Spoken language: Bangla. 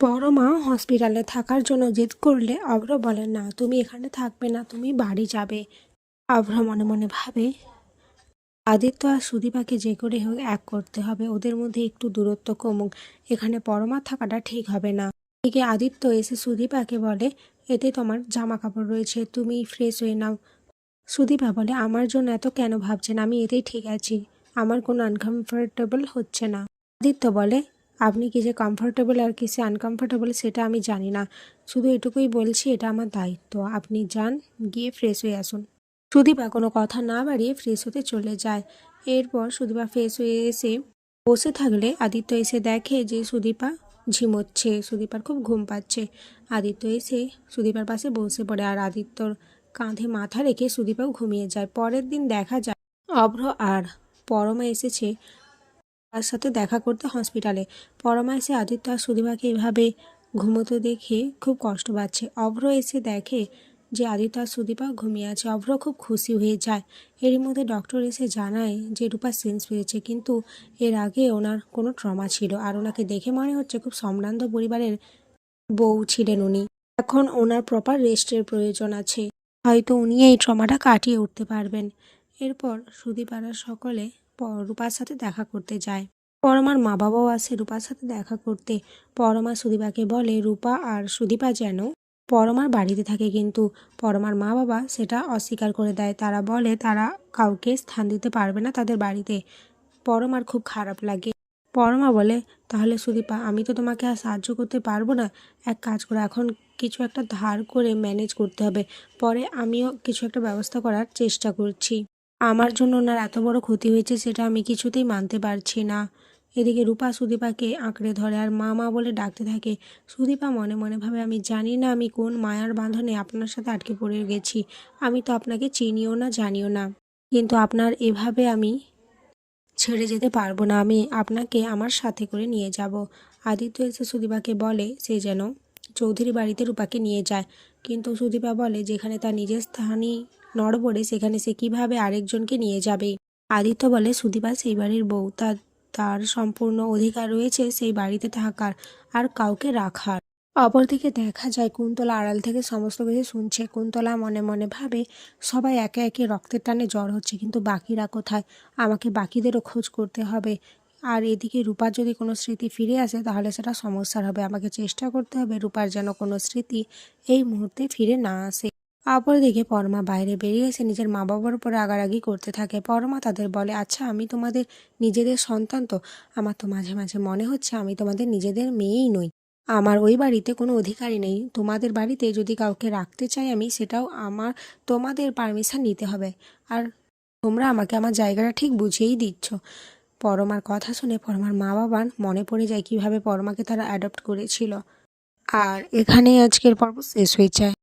পরমা হসপিটালে থাকার জন্য জেদ করলে অভ্র বলে, না, তুমি এখানে থাকবে না, তুমি বাড়ি যাবে। অভ্র মনে মনে ভাবে, আদিত্য আর সুদীপাকে যে করে হোক এক করতে হবে, ওদের মধ্যে একটু দূরত্ব কমুক, এখানে পরমা থাকাটা ঠিক হবে না। এদিকে আদিত্য এসে সুদীপাকে বলে, এতে তোমার জামা কাপড় রয়েছে, তুমি ফ্রেশ হয়ে নাও। সুদীপা বলে, আমার জন্য এত কেন ভাবছেন? আমি এতেই ঠিক আছি, আমার কোনো আনকমফোর্টেবল হচ্ছে না। আদিত্য বলে আপনি কি যে কমফোর্টেবল আর কিসে আনকমফোর্টেবল সেটা আমি জানি না। শুধু এটুকুই বলছি, এটা আমার দায়িত্ব। আপনি যান, গিয়ে ফ্রেশ হয়ে আসুন। সুদীপা কোনো কথা না বাড়িয়ে ফ্রেশ হতে চলে যায়। এরপর সুদীপা ফ্রেশ হয়ে এসে বসে থাকলে আদিত্য এসে দেখে যে সুদীপা ঝিমোচ্ছে, সুদীপার খুব ঘুম পাচ্ছে। আদিত্য এসে সুদীপার পাশে বসে পড়ে আর আদিত্যর কাঁধে মাথা রেখে সুদীপাও ঘুমিয়ে যায়। পরের দিন দেখা যায়, অভ্র আর পরমা এসেছে তার সাথে দেখা করতে হসপিটালে পরমা আদিত্য আর সুদীপাকে এভাবে ঘুমোতে দেখে খুব কষ্ট পাচ্ছে। অভ্র এসে দেখে যে আদিত্য আর সুদীপা ঘুমিয়ে আছে। অভ্র খুব খুশি হয়ে যায়। এরই মধ্যে ডক্টর এসে জানায় যে রূপা সেন্স পেয়েছে, কিন্তু এর আগে ওনার কোনো ট্রমা ছিল আর ওনাকে দেখে মনে হচ্ছে খুব সম্ভ্রান্ত পরিবারের বউ ছিলেন উনি। এখন ওনার প্রপার রেস্টের প্রয়োজন আছে। হয়তো উনি এই ট্রমাটা কাটিয়ে উঠতে পারবেন। এরপর সুদীপাড়ার সকলে রূপার সাথে দেখা করতে যায়। পরমার মা বাবাও আসে রূপার সাথে দেখা করতে। পরমা সুদীপাকে বলে, রূপা আর সুদীপা যেন পরমার বাড়িতে থাকে কিন্তু পরমার মা বাবা সেটা অস্বীকার করে দেয়। তারা বলে, তারা কাউকে স্থান দিতে পারবে না তাদের বাড়িতে। পরমার খুব খারাপ লাগে। পরমা বলে, তাহলে সুদীপা, আমি তো তোমাকে আর সাহায্য করতে পারব না। এক কাজ করে, এখন কিছু একটা ধার করে ম্যানেজ করতে হবে। পরে আমিও কিছু একটা ব্যবস্থা করার চেষ্টা করছি। আমার জন্য ওনার এত বড় ক্ষতি হয়েছে সেটা আমি কিছুতেই মানতে পারছি না। এদিকে রূপা সুদীপাকে আঁকড়ে ধরে আর মা মা বলে ডাকতে থাকে, সুদীপা, মনে মনে ভাবে আমি জানি না আমি কোন মায়ার বাঁধনে আপনার সাথে আটকে পড়ে গেছি। আমি তো আপনাকে চিনিও না, জানিও না। কিন্তু আপনার এভাবে আমি ছেড়ে যেতে পারব না। আমি আপনাকে আমার সাথে করে নিয়ে যাব। আদিত্য এসে সুদীপাকে বলে, সে যেন চৌধুরী বাড়িতে রূপাকে নিয়ে যায়। কিন্তু সুদীপা বলে, যেখানে তার নিজের স্থানই নড়বড়ে সেখানে সে কীভাবে আরেকজনকে নিয়ে যাবে? আদিত্য বলে, সুদীপা, সেই বাড়ির বউ। তার তার সম্পূর্ণ অধিকার রয়েছে সেই বাড়িতে থাকার, আর কাউকে রাখার। অপরদিকে দেখা যায়, কুন্তলা আড়াল থেকে সমস্ত কিছু শুনছে। কুন্তলা মনে মনে ভাবে, সবাই একে একে রক্তের টানে জ্বর হচ্ছে, কিন্তু বাকিরা কোথায়? আমাকে বাকিদেরও খোঁজ করতে হবে। আর এদিকে রূপার যদি কোনো স্মৃতি ফিরে আসে, তাহলে সেটা সমস্যার হবে। আমাকে চেষ্টা করতে হবে রূপার যেন কোনো স্মৃতি এই মুহূর্তে ফিরে না আসে। অপরদিকে পরমা বাইরে বেরিয়ে এসে নিজের মা বাবার উপর রাগারাগি করতে থাকে। পরমা তাদের বলে আচ্ছা আমি তোমাদের নিজেদের সন্তান তো। আমার তো মাঝে মাঝে মনে হচ্ছে আমি তোমাদের নিজেদের মেয়েই নই। আমার ওই বাড়িতে কোনো অধিকারই নেই। তোমাদের বাড়িতে যদি কাউকে রাখতে চাই আমি, সেটাও আমার, তোমাদের পারমিশন নিতে হবে। আর তোমরা আমাকে আমার জায়গাটা ঠিক বুঝিয়েই দিচ্ছ। পরমার কথা শুনে পরমার মা বাবার মনে পড়ে যায় কীভাবে পরমাকে তারা অ্যাডপ্ট করেছিল। আর এখানেই আজকের পর্ব শেষ হয়ে যায়।